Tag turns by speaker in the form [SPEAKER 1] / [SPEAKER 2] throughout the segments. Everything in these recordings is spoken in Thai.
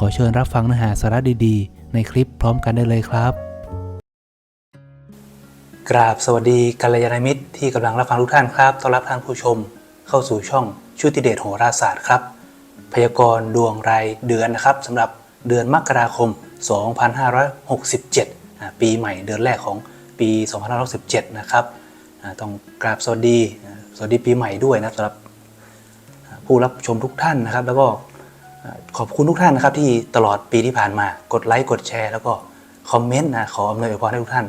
[SPEAKER 1] ขอเชิญรับฟังเนื้อหาสาระดีๆ ในคลิปพร้อมกันได้เลยครับ กราบสวัสดีกัลยาณมิตรที่กำลังรับฟังทุกท่านครับต้อนรับท่านผู้ชม เข้าสู่ช่องชุติเดชโหราศาสตร์ครับ พยากรณ์ดวงรายเดือนนะครับสำหรับเดือนมกราคม 2567 ปีใหม่เดือนแรกของปี 2567 นะครับต้องกราบสวัสดี สวัสดีปีใหม่ด้วยนะสำหรับผู้รับชมทุกท่านนะครับ แล้วก็ ขอบคุณทุกท่านนะครับที่ตลอดปีที่ผ่านมากดไลค์กดแชร์ แล้วก็คอมเมนต์นะขออำนวยอวยพรให้ทุกท่าน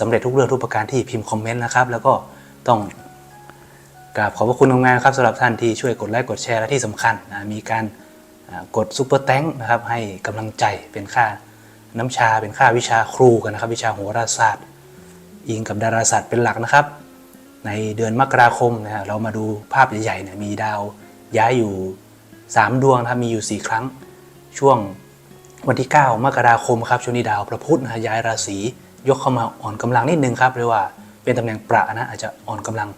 [SPEAKER 1] สำเร็จทุกเรื่องทุกประการที่พิมพ์คอมเมนต์นะครับแล้วก็ต้องกราบขอบพระคุณงานครับสำหรับท่านที่ช่วยกดไลค์กดแชร์และที่สำคัญนะมีการกดซุปเปอร์แตงนะครับให้กำลังใจเป็นค่าน้ำชาเป็นค่าวิชาครูกันนะครับ วิชาโหราศาสตร์ อิงกับดาราศาสตร์เป็นหลักนะครับ ในเดือนมกราคมนะฮะเรามาดูภาพใหญ่ๆเนี่ยมีดาวย้ายอยู่ 3 ดวงนะครับมีอยู่ 4 ครั้ง ช่วงวันที่ 9 มกราคมครับช่วงนี้ดาวพระพุธนะย้ายราศียกเข้ามาอ่อนกำลังนิดนึงครับเรียกว่าเป็นตำแหน่งประนะอาจจะอ่อนกำลัง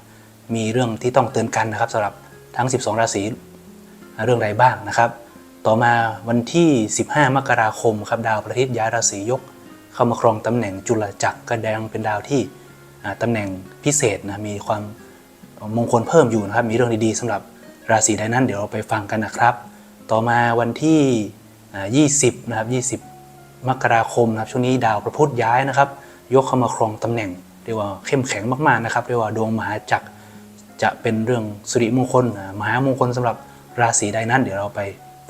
[SPEAKER 1] มีเรื่องที่ต้องเตือนกันนะครับสำหรับทั้ง 12 ราศีเรื่องใดบ้างนะครับ ต่อมาวันที่ 15 มกราคมครับดาวพระอาทิตย์ย้ายราศียก เข้ามาครองตำแหน่งจุลจักรก็แดงเป็นดาวที่อ่าตำแหน่งพิเศษนะมีความมงคลเพิ่มอยู่นะครับมีเรื่องดีๆสำหรับ ราศีใดนั้นเดี๋ยวเราไปฟังกันนะครับ ต่อมาวันที่อ่า20 นะครับ 20 มกราคมนะครับ ช่วงนี้ดาวพระพุธย้ายนะครับ ยกเข้ามาครองตำแหน่งเรียกว่าเข้มแข็งมากๆนะครับเรียกว่าดวงมหาจักรจะเป็นเรื่องสิริมงคลมหามงคลสำหรับราศีใดนั้น เดี๋ยวเราไป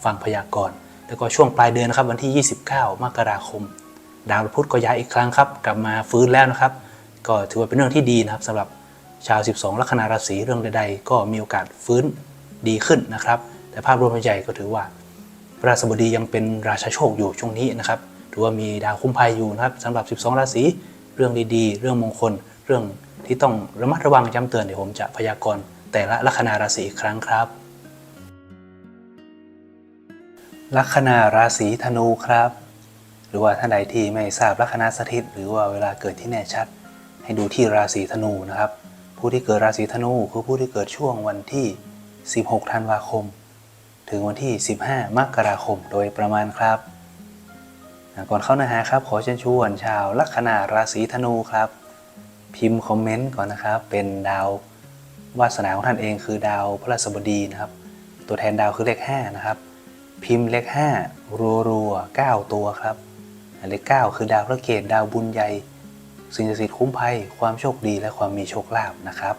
[SPEAKER 1] ฟังพยากรณ์แล้วก็ช่วงปลายเดือนนะครับ วันที่ 29 มกราคม ดาวพระพุธก็ย้ายอีกครั้งครับ กลับมาฟื้นแล้วนะครับ ก็ถือว่าเป็นเรื่องที่ดีนะครับสำหรับชาว 12 ลัคนาราศีเรื่องใด ๆ ก็มีโอกาสฟื้น ดีขึ้นนะครับ แต่ภาพรวมใหญ่ก็ถือว่าพระราชบดียังเป็นราชาโชคอยู่ช่วงนี้นะครับถือว่ามีดาวคุ้มภัยอยู่นะครับสำหรับ 12 ราศีเรื่องดีๆ เรื่องมงคล เรื่องที่ต้องระมัดระวังย้ำเตือนเดี๋ยวผมจะพยากรณ์แต่ละลัคนาราศีอีกครั้งครับ ลัคนาราศีธนูครับ หรือว่าท่านใดที่ไม่ทราบลัคนาสถิต หรือว่าเวลาเกิดที่แน่ชัด ให้ดูที่ราศีธนูนะครับ ผู้ที่เกิดราศีธนูคือผู้ที่เกิดช่วงวันที่ 16 ธันวาคม ถึงวันที่ 15 มกราคมโดยประมาณครับก่อนเข้าเนื้อหาครับ ขอเชิญชวนชาวลัคนาราศีธนูครับ พิมพ์คอมเมนต์ก่อนนะครับ เป็นดาววาสนาของท่านเองคือดาวพระราชบดีนะครับ ตัวแทนดาวคือเลข 5 นะครับ พิมพ์เลข 5 รัวรัวๆ9ตัวครับเลข 9 คือดาวพระเกตดาวบุญใหญ่สิ่งศักดิ์สิทธิ์คุ้มภัยความโชคดีและความมีโชคลาภนะครับ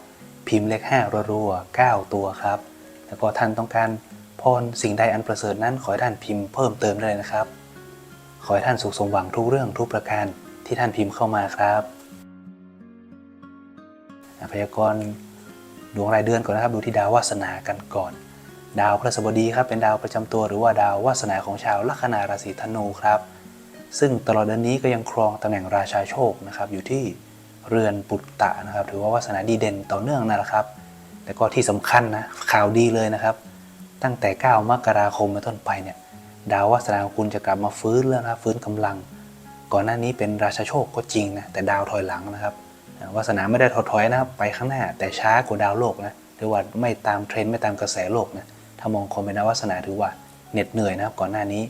[SPEAKER 1] พิมพ์เลข 5 รัวๆ9ตัวครับ แล้วก็ท่านต้องการพรสิ่งใดอันประเสริฐนั้นขอให้ท่านพิมพ์เพิ่มเติมได้เลยนะครับ ขอให้ท่านสุขสมหวังทุกเรื่องทุกประการที่ท่านพิมพ์เข้ามาครับอะพยากรณ์ดวงรายเดือนก่อนนะครับ ดูที่ดาววาสนากันก่อน ดาวพฤหัสบดีครับเป็นดาวประจำตัวหรือว่าดาววาสนาของชาวลัคนาราศีธนูครับ ซึ่งตลอดเดือนนี้ก็ยังครองตำแหน่งราชาโชคนะครับ อยู่ที่เรือนปุตตะนะครับ ถือว่าวาสนาดีเด่นต่อเนื่องนั่นแหละครับ แล้วก็ที่สำคัญนะข่าวดีเลยนะครับ ตั้งแต่ 9 มกราคมเป็นต้นไปเนี่ยดาววาสนาของคุณจะกลับมาฟื้นแล้วนะฟื้นกำลัง ก่อนหน้านี้เป็นราชาโชคก็จริงนะแต่ดาวถอยหลังนะครับวาสนาไม่ได้ถดถอยนะครับไปข้างหน้า แต่ช้ากว่าดาวโลกนะหรือว่าไม่ตามเทรนด์ไม่ตามกระแสโลกนะถ้ามองคนเป็นดาววาสนาถือว่าเหน็ดเหนื่อยนะครับก่อนหน้านี้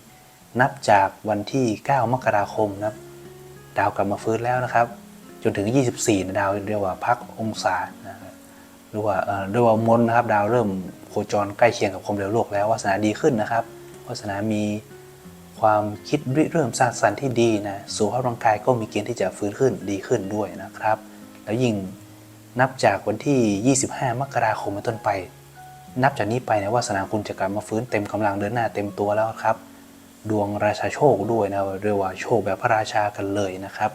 [SPEAKER 1] นับจากวันที่ 9 มกราคมนะครับดาวกลับมาฟื้นแล้วนะครับ จนถึง 24นะดาวเรียกว่าพักองศา หรือว่าเรียกว่ามนนะครับดาวเริ่มโคจรใกล้เคียงกับความเร็วโลกแล้ววาสนาดีขึ้นนะครับวาสนามีความคิดริเริ่มสร้างสรรค์ที่ดีนะสุขภาพร่างกายก็มีเกณฑ์ที่จะฟื้นขึ้นดีขึ้นด้วยนะครับ แล้วยิ่งนับจากวันที่ 25 มกราคมเป็นต้นไป นับจากนี้ไปนะวาสนาคุณจะกลับมาฟื้นเต็มกำลังเดินหน้าเต็มตัวแล้วครับ ดวงราชาโชคด้วยนะเรียกว่าโชคแบบพระราชากันเลยนะครับ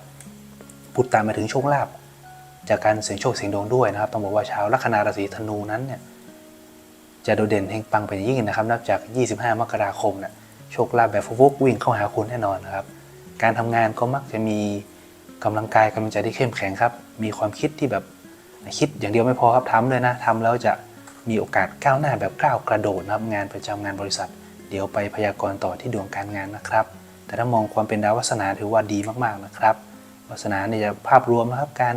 [SPEAKER 1] พูดตามมาถึงโชคลาภ จากการเสี่ยงโชคเสี่ยงดวงด้วยนะครับ ต้องบอกว่าชาวลัคนาราศีธนูนั้นเนี่ยจะโดดเด่นเฮงปังเป็นยิ่งนะครับ นับจาก 25 มกราคมนะโชโชคลาภแบบฟุกวิ่งเข้าหาคุณแน่นอนนะครับ การทำงานก็มักจะมีกำลังกายกำลังใจที่เข้มแข็งครับ มีความคิดที่แบบคิดอย่างเดียวไม่พอครับทำเลยนะทำแล้วจะมีโอกาสก้าวหน้าแบบก้าวกระโดดนะครับงานประจำงานบริษัท เดี๋ยวไปพยากรณ์ต่อที่ดวงการงานนะครับ แต่ถ้ามองความเป็นดาววัฒนาถือว่าดีมากๆนะครับวาสนาเนี่ยจะภาพรวมนะครับการ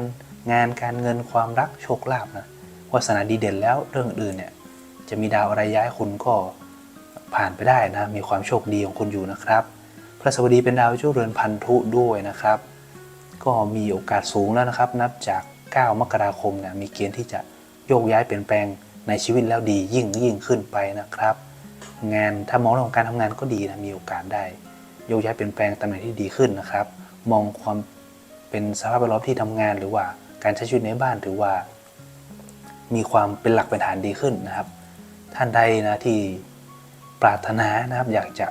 [SPEAKER 1] งานการเงินความรักโชคลาภนะวาสนาดีเด่นแล้วเรื่องอื่นเนี่ยจะมีดาวอะไรย้ายคุณก็ผ่านไปได้นะ มีความโชคดีของคุณอยู่นะครับ พระสวัสดีเป็นดาวเจ้าเรือนพันธุด้วยนะครับ ก็มีโอกาสสูงแล้วนะครับ นับจาก 9 มกราคมเนี่ยมีเกณฑ์ที่จะโยกย้ายเปลี่ยนแปลงในชีวิตแล้วดียิ่งยิ่งขึ้นไปนะครับ งานถ้ามองเรื่องของการทำงานก็ดีนะมีโอกาสได้โยกย้ายเปลี่ยนแปลงตำแหน่งที่ดีขึ้นนะครับ มองความเป็นสภาพแวดล้อมที่ทำงานหรือว่า การใช้ชีวิตในบ้านถือว่า มีความเป็นหลักเป็นฐานดีขึ้นนะครับ ท่านใดนะที่ปรารถนานะครับอยากจะ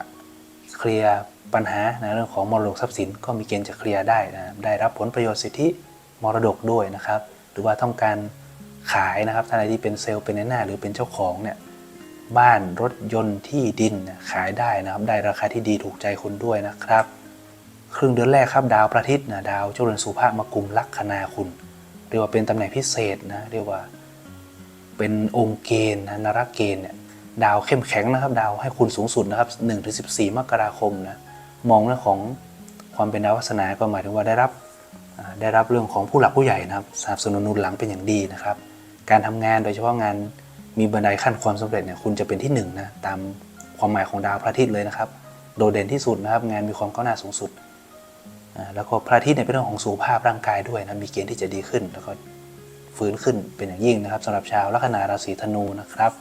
[SPEAKER 1] เคลียร์ปัญหาในเรื่องของมรดกทรัพย์สิน ก็มีเกณฑ์จะเคลียร์ได้นะครับได้รับผลประโยชน์สิทธิมรดกด้วยนะครับ หรือว่าต้องการขายนะครับท่านใดที่เป็นเซลล์เป็นในหน้าหรือเป็นเจ้าของเนี่ยบ้านรถยนต์ที่ดินขายได้นะครับ ได้ราคาที่ดีถูกใจคุณด้วยนะครับ ครึ่งเดือนแรกครับดาวพระทิตย์นะดาวเจ้าเรือนสุภาพมากุมลัคนาคุณ เรียกว่าเป็นตำแหน่งพิเศษนะเรียกว่าเป็นองค์เกณฑ์นะนรเกณฑ์เนี่ยดาวเข้มแข็งนะครับ ดาวให้คุณสูงสุดนะครับ1ถึง14 มกราคมนะมองเรื่องของความเป็นดาววาสนาก็หมายถึงว่าได้รับได้รับเรื่องของผู้หลักผู้ใหญ่นะครับสนับสนุนหนุนหลังเป็นอย่างดีนะครับ การทำงานโดยเฉพาะงานมีบันไดขั้นความสำเร็จเนี่ยคุณจะเป็นที่หนึ่งนะตามความหมายของดาวพระอาทิตย์เลยนะครับ โดดเด่นที่สุดนะครับ งานมีความก้าวหน้าสูงสุด แล้วก็พระอาทิตย์เนี่ยเป็นเรื่องของสุขภาพร่างกายด้วยนะมีเกณฑ์ที่จะดีขึ้น แล้วก็ฟื้นขึ้นเป็นอย่างยิ่งนะครับสำหรับชาวลัคนาราศีธนูนะครับ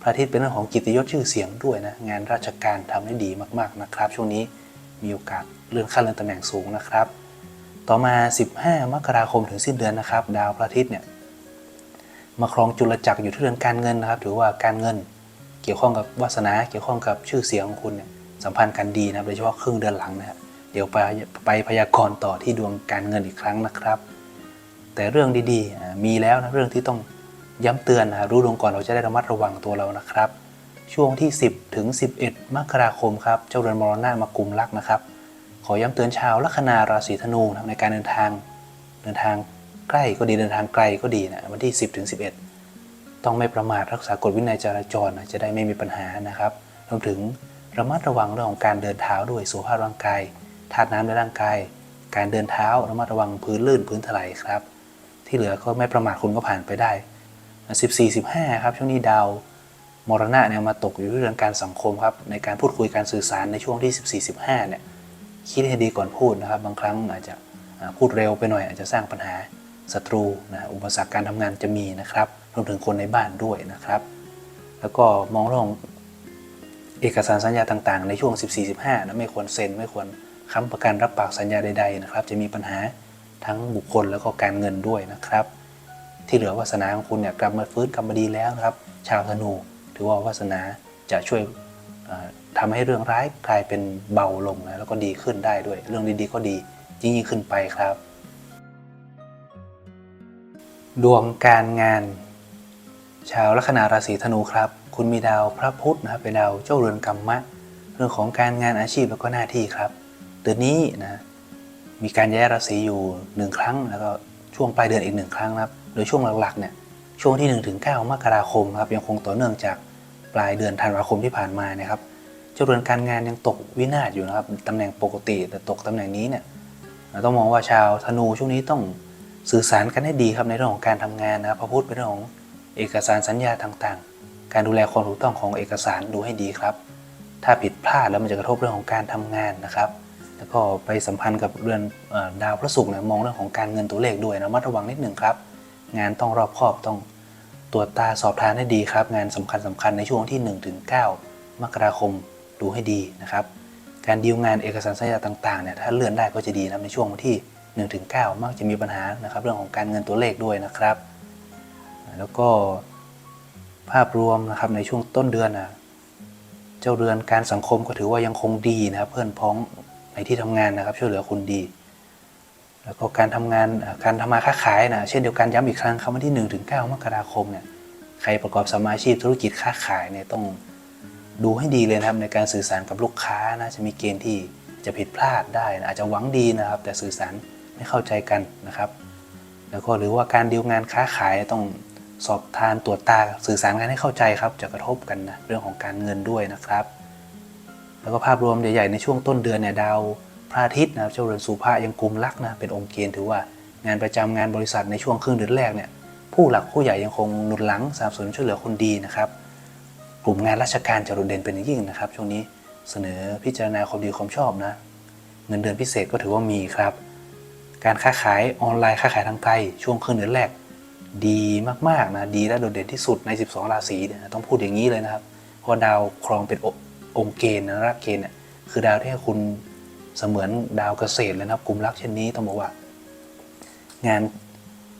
[SPEAKER 1] พระอาทิตย์เป็นเรื่องของกิตยศชื่อเสียงด้วยนะงานราชการทำได้ดีมากๆนะครับ ช่วงนี้มีโอกาสเลื่อนขั้นเลื่อนตำแหน่งสูงนะครับ ต่อมา 15 มกราคมถึงสิ้นเดือนนะครับ ดาวพระอาทิตย์เนี่ยมาครองจุลจักรอยู่ที่เรื่อนการเงินนะครับถือว่าการเงินเกี่ยวข้องกับวาสนาเกี่ยวข้องกับชื่อเสียงของคุณเนี่ยสัมพันธ์กันดีนะโดยเฉพาะครึ่งเดือนหลังนะฮะ เดี๋ยวไปไปพยากรณ์ต่อที่ดวงการเงินอีกครั้งนะครับ แต่เรื่องดีๆ มีแล้วนะเรื่องที่ต้องย้ำเตือนนะรู้ดวงก่อนเราจะได้ระมัดระวังตัวเรานะครับ ช่วงที่ 10 ถึง 11 มกราคมครับเจ้าเรือนมรณะมากุมลักนะครับ ขอย้ำเตือนชาวลัคนาราศีธนูนะในการเดินทาง เดินทางใกล้ก็ดีเดินทางไกลก็ดีนะวันที่ 10 ถึง 11 ต้องไม่ประมาทรักษากฎวินัยจราจรนะจะได้ไม่มีปัญหานะครับรวมถึงระมัดระวังเรื่องของการเดินเท้าด้วยสุขภาพร่างกาย ธาตุน้ำในร่างกาย การเดินเท้าระมัดระวังพื้นลื่นพื้นถลายครับ ที่เหลือก็ไม่ประมาทคุณก็ผ่านไปได้ 14 15 ครับ ช่วงนี้ดาวมรณะเนี่ยมาตกอยู่เรื่องการสังคมครับในการพูดคุยการสื่อสารในช่วงที่ 14 15 เนี่ยคิดให้ดีก่อนพูดนะครับ บางครั้งอาจจะพูดเร็วไปหน่อย อาจจะสร้างปัญหาศัตรูนะอุปสรรคการทำงานจะมีนะครับรวมถึงคนในบ้านด้วยนะครับ แล้วก็มองเรื่องของเอกสารสัญญาต่างๆ ในช่วง 14-15นะไม่ควรเซ็นไม่ควร ค้ำประกันรับปากสัญญาใดๆนะครับ จะมีปัญหาทั้งบุคคลแล้วก็การเงินด้วยนะครับ ที่เหลือวาสนาของคุณเนี่ยกลับมาฟื้นกลับมาดีแล้วนะครับ ชาวธนูถือว่าวาสนาจะช่วยเอ่อทำให้เรื่องร้ายกลายเป็นเบาลงนะแล้วก็ดีขึ้นได้ด้วย เรื่องดีๆก็ดียิ่งยิ่งขึ้นไปครับ ดวงการงาน ชาวลัคนาราศีธนูครับ คุณมีดาวพระพุธนะครับเป็นดาวเจ้าเรือนกรรมะ เรื่องของการงานอาชีพแล้วก็หน้าที่ครับ เดือนนี้นะมีการย้ายราศีอยู่หนึ่งครั้ง แล้วก็ช่วงปลายเดือนอีกหนึ่งครั้งนะครับโดยช่วงหลักๆเนี่ยช่วงที่1ถึง9มกราคมครับยังคงต่อเนื่องจากปลายเดือนธันวาคมที่ผ่านมานี่ยครับเจ้าเรือนการงานยังตกวินาศอยู่นะครับตำแหน่งปกติแต่ตกตำแหน่งนี้เนี่ยเราต้องมองว่าชาวธนูช่วงนี้ต้องสื่อสารกันให้ดีครับในเรื่องของการทำงานนะครับพระพุธเป็นเรื่องของเอกสารสัญญาต่างๆ การดูแลความถูกต้องของเอกสารดูให้ดีครับ ถ้าผิดพลาดแล้วมันจะกระทบเรื่องของการทำงานนะครับ แล้วก็ไปสัมพันธ์กับเรือนดาวพระศุกร์เนี่ยมองเรื่องของการเงินตัวเลขด้วยนะระมัดระวังนิดหนึ่งครับ งานต้องรอบคอบต้องตรวจตาสอบทานให้ดีครับ งานสำคัญสคัญในช่วงที่1ถึง9มกราคมดูให้ดีนะครับ การดีลงานเอกสารสัญญาต่างๆเนี่ยถ้าเลื่อนได้ก็จะดีนะในช่วงวันที่1ถึง9มักจะมีปัญหานะครับเรื่องของการเงินตัวเลขด้วยนะครับ แล้วก็ภาพรวมนะครับในช่วงต้นเดือนนะเจ้าเรือนการสังคมก็ถือว่ายังคงดีนะครับเพื่อนพ้อง ในที่ทำงานนะครับ ช่วยเหลือคุณดี แล้วก็การทำงานการทำมาค้าขายนะเช่นเดียวกันย้ำอีกครั้งครับวันที่1ถึง9มกราคมเนี่ยใครประกอบสมาอาชีพธุรกิจค้าขายเนี่ยต้องดูให้ดีเลยนะครับในการสื่อสารกับลูกค้านะจะมีเกณฑ์ที่จะผิดพลาดได้นะอาจจะหวังดีนะครับ แต่สื่อสารไม่เข้าใจกันนะครับ แล้วก็หรือว่าการดีลงานค้าขายต้องสอบทานตรวจตาสื่อสารกันให้เข้าใจครับ จะกระทบกันนะเรื่องของการเงินด้วยนะครับ แล้วก็ภาพรวมใหญ่ๆในช่วงต้นเดือนเนี่ยดาวพระอาทิตย์นะครับเจ้าเรือนสุภายังกุมลักนะเป็นองค์เกณฑ์ถือว่างานประจำงานบริษัทในช่วงครึ่งเดือนแรกเนี่ยผู้หลักผู้ใหญ่ยังคงหนุนหลังสนับสนุนช่วยเหลือคนดีนะครับ กลุ่มงานราชการจะโดดเด่นเป็นอย่างยิ่งนะครับ ช่วงนี้เสนอพิจารณาความดีความชอบนะ เงินเดือนพิเศษก็ถือว่ามีครับ การค้าขายออนไลน์ค้าขายทางไกลช่วงครึ่งเดือนแรก ดีมากๆนะดีและโดดเด่นที่สุดใน 12 ราศีนะต้องพูดอย่างนี้เลยนะครับเพราะดาวครองเป็น องค์เกณฑ์นะรักเกณฑ์เนี่ยคือดาวที่คุณเสมือนดาวเกษตรเลยนะครับกลุ่มรักเช่นนี้ต้องบอกว่า งาน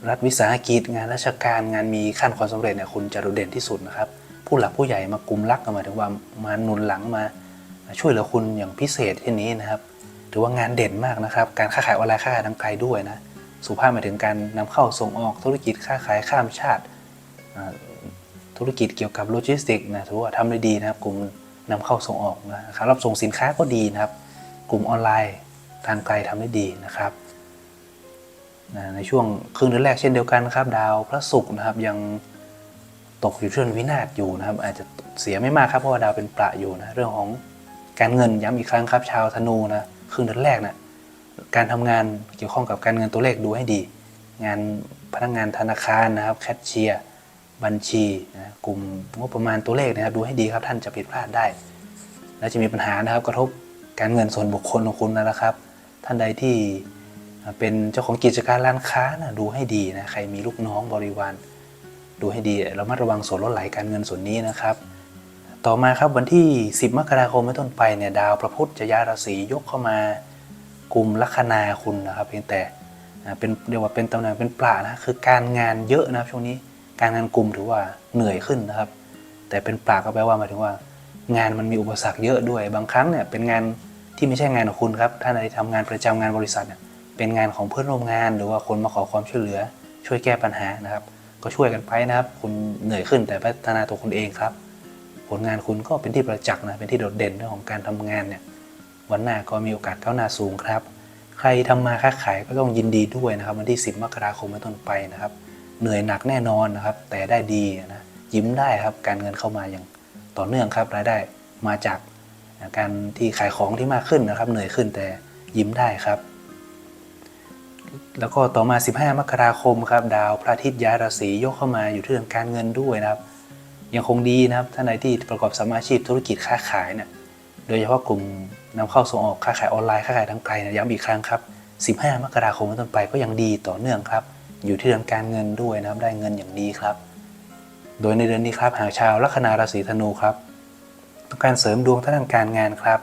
[SPEAKER 1] รัฐวิสาหกิจ งานราชการงานมีขั้นความสำเร็จเนี่ยคุณจะโดดเด่นที่สุดนะครับ ผู้หลักผู้ใหญ่มากลุ่มรักกันมาถึงว่ามาหนุนหลังมาช่วยเหลือคุณอย่างพิเศษเช่นนี้นะครับถือว่างานเด่นมากนะครับ การค้าขายออนไลน์ค้าขายทางไกลด้วยนะสุภาพหมายถึงการนำเข้าส่งออกธุรกิจค้าขายข้ามชาติ ธุรกิจเกี่ยวกับโลจิสติกส์นะถือว่าทำได้ดีนะครับกลุ่ม นำเข้าส่งออกนะครับรับส่งสินค้าก็ดีนะครับ กลุ่มออนไลน์ทางไกลทำได้ดีนะครับในช่วงครึ่งเดือนแรกเช่นเดียวกันนะครับ ดาวพระศุกร์นะครับยังตกอยู่ที่เรือนวินาศอยู่นะครับ อาจจะเสียไม่มากครับเพราะว่าดาวเป็นประอยู่นะเรื่องของการเงินย้ำอีกครั้งครับชาวธนูนะครึ่งเดือนแรกนะการทำงานเกี่ยวข้องกับการเงินตัวเลขดูให้ดี งานพนักงานธนาคารนะครับแคชเชียร์ บัญชีนะกลุ่มงบประมาณตัวเลขนะครับ ดูให้ดีครับท่านจะผิดพลาดได้ และจะมีปัญหานะครับ กระทบการเงินส่วนบุคคลของคุณนะครับ ท่านใดที่เป็นเจ้าของกิจการร้านค้านะดูให้ดีนะใครมีลูกน้องบริวาร ดูให้ดีเรามาระวังส่วนลดไหลการเงินส่วนนี้นะครับ ต่อมาครับวันที่ 10 มกราคมเป็นต้นไปเนี่ยดาวพระพุธจะย้ายราศียกเข้ามากลุ่มลัคนาคุณนะครับ เพียงแต่เป็นเรียกว่าเป็นตำแหน่งเป็นปลานะคือการงานเยอะนะครับช่วงนี้ การงานกลุ่มถือว่าเหนื่อยขึ้นนะครับ แต่เป็นปากก็แปลว่าหมายถึงว่า งานมันมีอุปสรรคเยอะด้วย บางครั้งเนี่ยเป็นงานที่ไม่ใช่งานของคุณครับถ้านในทำงานประจำงานบริษัทเนี่ยเป็นงานของเพื่อนร่วมงาน หรือว่าคนมาขอความช่วยเหลือ ช่วยแก้ปัญหานะครับ ก็ช่วยกันไปนะครับ คุณเหนื่อยขึ้นแต่พัฒนาตัวคุณเองครับ ผลงานคุณก็เป็นที่ประจักษ์นะเป็นที่โดดเด่นเรื่องของการทำงานเนี่ยวันหน้าก็มีโอกาสก้าวหน้าสูงครับ ใครทำมาค้าขายก็ต้องยินดีด้วยนะครับ วันที่ 10 มกราคมเป็นต้นไปนะครับ เหนื่อยหนักแน่นอนนะครับ แต่ได้ดีนะยิ้มได้ครับ การเงินเข้ามาอย่างต่อเนื่องครับ รายได้มาจากการที่ขายของที่มากขึ้นนะครับ เหนื่อยขึ้นแต่ยิ้มได้ครับ แล้วก็ต่อมา 15 มกราคมครับ ดาวพระอาทิตย์ย้ายราศียกเข้ามาอยู่ที่เรื่องการเงินด้วยนะครับ ยังคงดีนะครับท่านใดที่ประกอบสมาอาชีพธุรกิจค้าขายเนี่ยโดยเฉพาะกลุ่มนำเข้าส่งออกค้าขายออนไลน์ค้าขายทางไกลนะย้ำอีกครั้งครับ 15 มกราคมเป็นต้นไปก็ยังดีต่อเนื่องครับ อยู่ที่เรื่องการเงินด้วยนะครับได้เงินอย่างดีครับ โดยในเดือนนี้ครับหากชาวลัคนาราศีธนูครับ ต้องการเสริมดวงทางด้านการงานครับ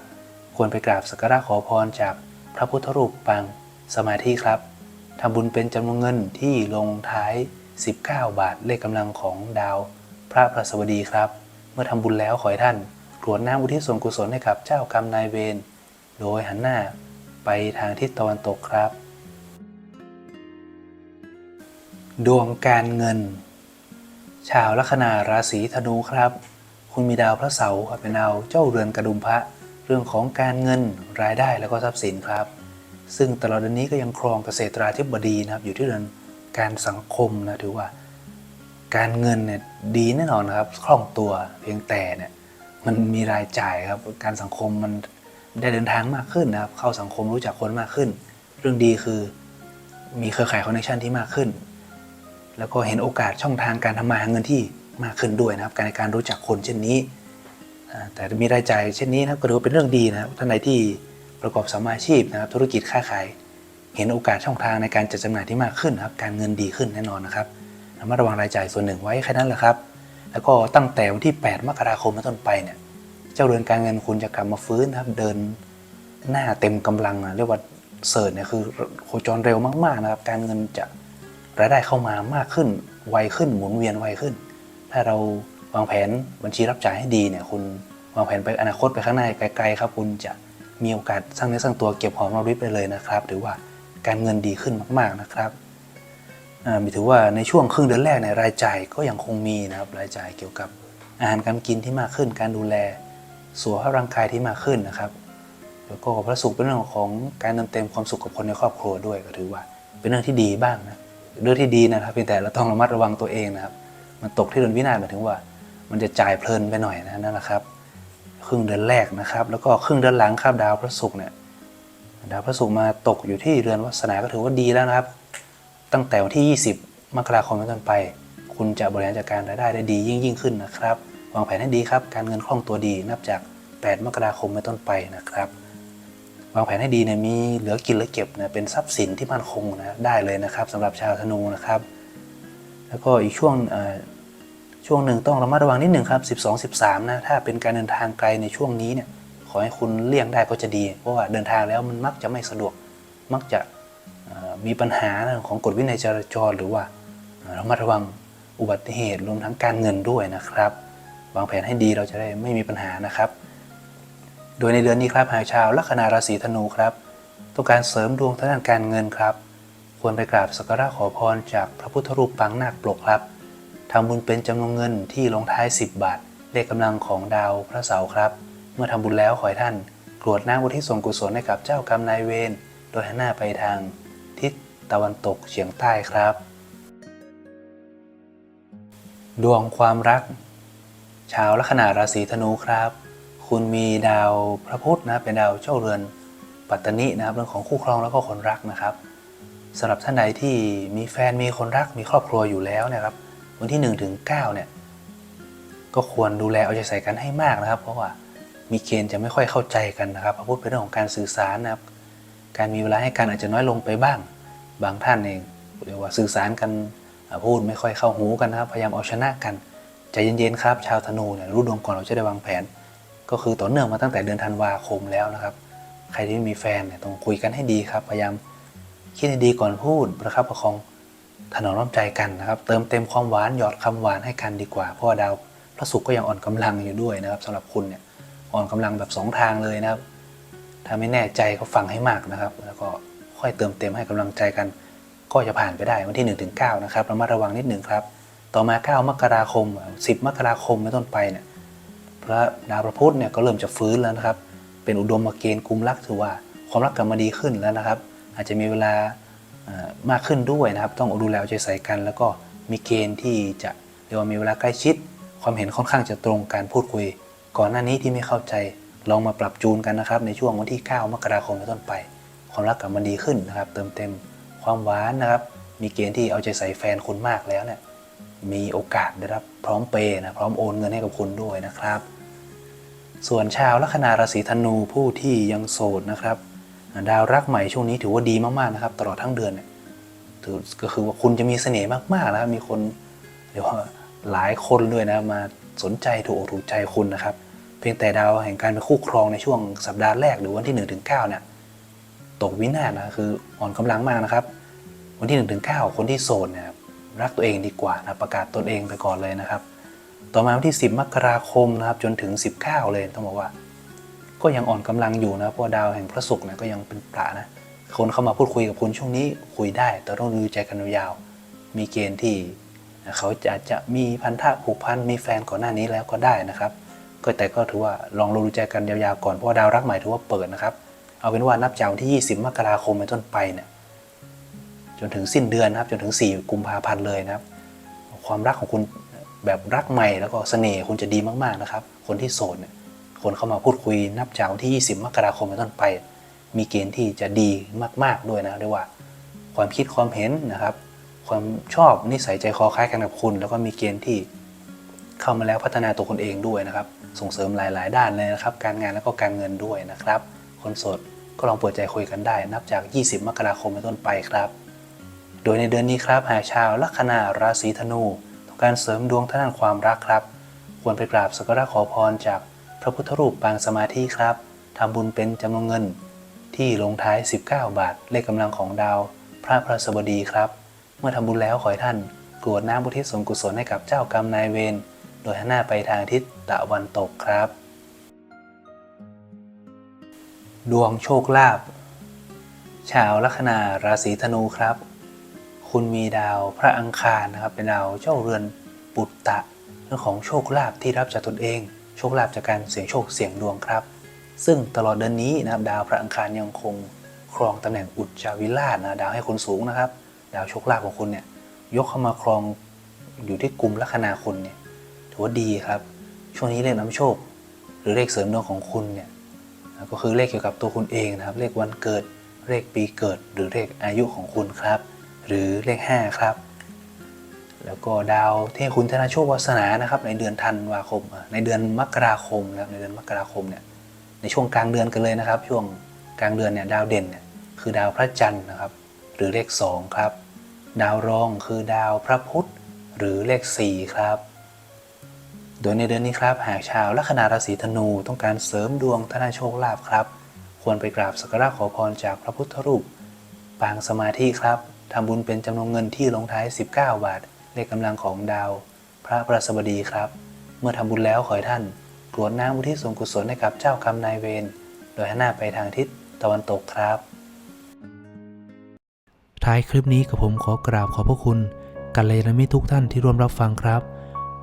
[SPEAKER 1] ควรไปกราบสักการะขอพรจากพระพุทธรูปปางสมาธิครับทำบุญเป็นจำนวนเงินที่ลงท้าย 19 บาทเลขกำลังของดาวพระพระสวดีครับ เมื่อทำบุญแล้วขอให้ท่านกรวดน้ำอุทิศส่วนกุศลให้กับเจ้ากรรมนายเวรโดยหันหน้าไปทางทิศตะวันตกครับ ดวงการเงิน ชาวลัคนาราศีธนูครับ คุณมีดาวพระเสารับเป็นดาวเจ้าเรือนกระดุมพระเรื่องของการเงินรายได้แล้วก็ทรัพย์สินครับ ซึ่งตลอดเดือนนี้ก็ยังครองเกษตราธิบดีนะครับ อยู่ที่เรือนการสังคมนะถือว่า การเงินเนี่ยดีแน่นอนนะครับคล่องตัวเพียงแต่เนี่ยมันมีรายจ่ายครับการสังคมมันได้เดินทางมากขึ้นนะครับ เข้าสังคมรู้จักคนมากขึ้น เรื่องดีคือมีเครือข่ายคอนเนคชันที่มากขึ้น แล้วก็เห็นโอกาสช่องทางการทำมาหาเงินที่มากขึ้นด้วยนะครับ การในการรู้จักคนเช่นนี้ แต่มีรายจ่ายเช่นนี้นะครับก็ถือว่าเป็นเรื่องดีนะครับท่านใดที่ประกอบสมมาชีพนะครับ ธุรกิจค้าขาย เห็นโอกาสช่องทางในการจัดจำหน่ายที่มากขึ้นนะครับ การเงินดีขึ้นแน่นอนนะครับระมัดระวังรายจ่ายส่วนหนึ่งไว้แค่นั้นแหละครับ แล้วก็ตั้งแต่วันที่ 8 มกราคมเป็นต้นไปเนี่ย เจ้าเรือนการเงินคุณจะกลับมาฟื้นนะครับ เดินหน้าเต็มกำลังนะเรียกว่าเสิร์ชเนี่ยคือโคจรเร็วมากๆนะครับ การเงินจะ รายได้เข้ามามากขึ้นไวขึ้นหมุนเวียนไวขึ้น ถ้าเราวางแผนบัญชีรับจ่ายให้ดีเนี่ยคุณวางแผนไปอนาคตไปข้างหน้าไกลๆครับคุณจะมีโอกาสสร้างเนื้อสร้างตัวเก็บหอมรอมริบไปเลยนะครับถือว่าการเงินดีขึ้นมากๆนะครับอ่ามีถือว่าในช่วงครึ่งเดือนแรกเนี่ยรายจ่ายก็ยังคงมีนะครับรายจ่ายเกี่ยวกับอาหารการกินที่มากขึ้น การดูแลสุขภาพร่างกายที่มากขึ้นนะครับ แล้วก็พระศุกร์เป็นเรื่องของการเติมเต็มความสุขกับคนในครอบครัวด้วยก็ถือว่า เป็นเรื่องที่ดีบ้างนะ เรื่องที่ดีนะครับเพียงแต่เราต้องระมัดระวังตัวเองนะครับ มันตกที่เดือนวินาศหมายถึงว่า มันจะจ่ายเพลินไปหน่อยนะนั่นแหละครับ ครึ่งเดือนแรกนะครับ แล้วก็ครึ่งเดือนหลังครับดาวพระศุกร์เนี่ยดาวพระศุกร์มาตกอยู่ที่เรือนวาสนาก็ถือว่าดีแล้วนะครับ ตั้งแต่วันที่ 20 มกราคมเป็นต้นไป คุณจะบริหารจัดการรายได้ได้ดียิ่งยิ่งขึ้นนะครับ วางแผนให้ดีครับ การเงินคล่องตัวดีนับจาก 8 มกราคมเป็นต้นไปนะครับ วางแผนให้ดีเนี่ยมีเหลือกินเหลือเก็บนะเป็นทรัพย์สินที่มั่นคงนะได้เลยนะครับสำหรับชาวธนูนะครับ แล้วก็อีกช่วงช่วงหนึ่งต้องระมัดระวังนิดหนึ่งครับ 12 13นะถ้าเป็นการเดินทางไกลในช่วงนี้เนี่ยขอให้คุณเลี่ยงได้ก็จะดี เพราะว่าเดินทางแล้วมันมักจะไม่สะดวกมักจะมีปัญหาของกฎวินัยจราจรหรือว่าระมัดระวังอุบัติเหตุรวมทั้งการเงินด้วยนะครับ วางแผนให้ดีเราจะได้ไม่มีปัญหานะครับ โดยในเดือนนี้ครับหากชาวลัคนาราศีธนูครับ ต้องการเสริมดวงทางด้านการเงินครับ ควรไปกราบสักการะขอพรจากพระพุทธรูปปางนาคปลกครับทำบุญเป็นจำนวนเงินที่ลงท้าย 10 บาทเลขกำลังของดาวพระเสาร์ครับ เมื่อทำบุญแล้วขอให้ท่านกรวดน้ำอุทิศส่วนกุศลให้กับเจ้ากรรมนายเวรโดยหันหน้าไปทางทิศตะวันตกเฉียงใต้ครับ ดวงความรัก ชาวลัคนาราศีธนูครับ คุณมีดาวพระพุธนะเป็นดาวเจ้าเรือนปัตตนินะครับเรื่องของคู่ครองแล้วก็คนรักนะครับสำหรับท่านใดที่มีแฟนมีคนรักมีครอบครัวอยู่แล้วนะครับ วันที่1ถึง9เนี่ยก็ควรดูแลเอาใจใส่กันให้มากนะครับ เพราะว่ามีเกณฑ์จะไม่ค่อยเข้าใจกันนะครับพระพุธเป็นเรื่องของการสื่อสารนะครับ การมีเวลาให้กันอาจจะน้อยลงไปบ้าง บางท่านเองเรียกว่าสื่อสารกันพูดไม่ค่อยเข้าหูกันนะครับ พยายามเอาชนะกันใจเย็นๆครับ ชาวธนูเนี่ยรู้ดวงก่อนเราจะได้วางแผน ก็คือต่อเนื่องมาตั้งแต่เดือนธันวาคมแล้วนะครับ ใครที่มีแฟนเนี่ยต้องคุยกันให้ดีครับ พยายามคิดให้ดีก่อนพูดประคับประคองถนอมน้ำใจกันนะครับ เติมเต็มความหวานหยอดคำหวานให้กันดีกว่า เพราะว่าดาวพระศุกร์ก็ยังอ่อนกำลังอยู่ด้วยนะครับสำหรับคุณเนี่ยอ่อนกำลังแบบสองทางเลยนะครับ ถ้าไม่แน่ใจก็ฟังให้มากนะครับ แล้วก็ค่อยเติมเต็มให้กำลังใจกัน ก็จะผ่านไปได้วันที่1นถึงเนะครับระมัดระวังนิดหนึ่งครับ ต่อมา 9 มกราคม 10 มกราคมเป็นต้นไปเนี่ย พระดาวพระพุธเนี่ยก็เริ่มจะฟื้นแล้วนะครับ เป็นอุดมเกณฑ์กุมรักถือว่าความรักกลับมาดีขึ้นแล้วนะครับ อาจจะมีเวลามากขึ้นด้วยนะครับ ต้องดูแลเอาใจใส่กัน แล้วก็มีเกณฑ์ที่จะเรียกว่ามีเวลาใกล้ชิด ความเห็นค่อนข้างจะตรงการพูดคุย ก่อนหน้านี้ที่ไม่เข้าใจลองมาปรับจูนกันนะครับ ในช่วงวันที่ 9 มกราคมเป็นต้นไป ความรักกลับมาดีขึ้นนะครับ เติมเต็มความหวานนะครับ มีเกณฑ์ที่เอาใจใส่แฟนคุณมากแล้วเนี่ยมีโอกาสได้รับพร้อมเปย์นะพร้อมโอนเงินให้กับคุณด้วยนะครับ ส่วนชาวลัคนาราศีธนูผู้ที่ยังโสดนะครับ ดาวรักใหม่ช่วงนี้ถือว่าดีมากๆนะครับ ตลอดทั้งเดือนเนี่ยถือก็คือว่าคุณจะมีเสน่ห์มากๆนะครับมีคนเรียกว่าหลายคนเลยนะมาสนใจถูกอกถูกใจคุณนะครับ เพียงแต่ดาวแห่งการเป็นคู่ครองในช่วงสัปดาห์แรกหรือวันที่1นถึงเเนี่ยตกวินาศนะคืออ่อนกำลังมากนะครับ วันที่1นถึงเคนที่โสดเนี่ยรักตัวเองดีกว่านะประกาศตนเองไปก่อนเลยนะครับ ต่อมาวันที่ 10 มกราคมนะครับจนถึง 19 เลยต้องบอกว่า ก็ยังอ่อนกำลังอยู่นะเพราะดาวแห่งพระศุกร์เนี่ยก็ยังเป็นประนะคนเข้ามาพูดคุยกับคุณช่วงนี้คุยได้ แต่ต้องดูใจกันยาวมีเกณฑ์ที่เขาจะอาจจะมีพันธะผูกพันมีแฟนก่อนหน้านี้แล้วก็ได้นะครับ ก็แต่ก็ถือว่าลองดูใจกันยาวๆก่อนเพราะว่าดาวรักใหม่ถือว่าเปิดนะครับ เอาเป็นว่านับจากวันที่ 20 มกราคมเป็นต้นไปเนี่ยจนถึงสิ้นเดือนนะครับจนถึง 4 กุมภาพันธ์เลยนะครับ ความรักของคุณ แบบรักใหม่แล้วก็เสน่ห์คุณจะดีมากๆนะครับ คนที่โสดเนี่ยคนเข้ามาพูดคุยนับจากวันที่ 20 มกราคมเป็นต้นไป มีเกณฑ์ที่จะดีมาก ๆด้วยนะเรียกว่า ความคิดความเห็นนะครับ ความชอบนิสัยใจคอคล้ายกันกับคุณ แล้วก็มีเกณฑ์ที่เข้ามาแล้วพัฒนาตัวคนเองด้วยนะครับ ส่งเสริมหลาย ๆ ด้านเลยนะครับ การงานแล้วก็การเงินด้วยนะครับ คนโสดก็ลองเปิดใจคุยกันได้ นับจาก 20 มกราคมเป็นต้นไปครับ โดยในเดือนนี้ครับหากชาวลัคนาราศีธนู การเสริมดวงทางด้านความรักครับ ควรไปกราบสักการะขอพรจากพระพุทธรูปปางสมาธิครับทำบุญเป็นจำนวนเงิน ที่ลงท้าย 19 บาท เลขกำลังของดาว พระพระสบดีครับ เมื่อทำบุญแล้วขอให้ท่านกรวดน้ำบุทิศส่วนกุศลให้กับเจ้ากรรมนายเวรโดยหันหน้าไปทางทิศตะวันตกครับ ดวงโชคลาภชาวลัคนาราศีธนูครับ คุณมีดาวพระอังคารนะครับ เป็นดาวเจ้าเรือนปุตตะ เรื่องของโชคลาภที่รับจากตนเอง โชคลาภจากการเสี่ยงโชคเสี่ยงดวงครับ ซึ่งตลอดเดือนนี้นะครับดาวพระอังคารยังคงครองตำแหน่งอุจจาวิลาศนะดาวให้คนสูงนะครับ ดาวโชคลาภของคุณเนี่ยยกเข้ามาครองอยู่ที่กลุ่มลัคนาคุณเนี่ยถือว่าดีครับ ช่วงนี้เลขน้ำโชค หรือเลขเสริมดวงของคุณเนี่ยก็คือเลขเกี่ยวกับตัวคุณเองนะครับ เลขวันเกิดเลขปีเกิดหรือเลขอายุของคุณครับ หรือเลข 5 ครับ แล้วก็ดาวเที่ให้คุณธนาโชควาสนานะครับ ในเดือนธันวาคม ในเดือนมกราคมนะครับในเดือนมกราคมเนี่ยในช่วงกลางเดือนกันเลยนะครับ ช่วงกลางเดือนเนี่ยดาวเด่นเนี่ยคือดาวพระจันทร์นะครับ หรือเลข 2 ครับ ดาวรองคือดาวพระพุธหรือเลข 4 ครับ โดยในเดือนนี้ครับ หากชาวลัคนาราศีธนูต้องการเสริมดวงธนาโชคลาภครับ ควรไปกราบสักการะขอพรจากพระพุทธรูปปางสมาธิครับ ทำบุญเป็นจำนวนเงินที่ลงท้าย 19 บาทเลขกำลังของดาว พระประสบดีครับ เมื่อทำบุญแล้วขอให้ท่านกรวดน้ำอุทิศส่วนกุศลให้กับเจ้ากรรมนายเวร โดยหันหน้าไปทางทิศตะวันตกครับ ท้ายคลิปนี้กับผมขอกราบขอบพระคุณกัลยาณมิตรทุกท่านที่ร่วมรับฟังครับ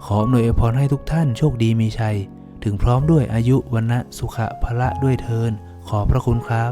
[SPEAKER 1] ขออำนวยอวยพรให้ทุกท่านโชคดีมีชัย ถึงพร้อมด้วยอายุวันนะสุขะพละด้วยเทินขอพระคุณครับ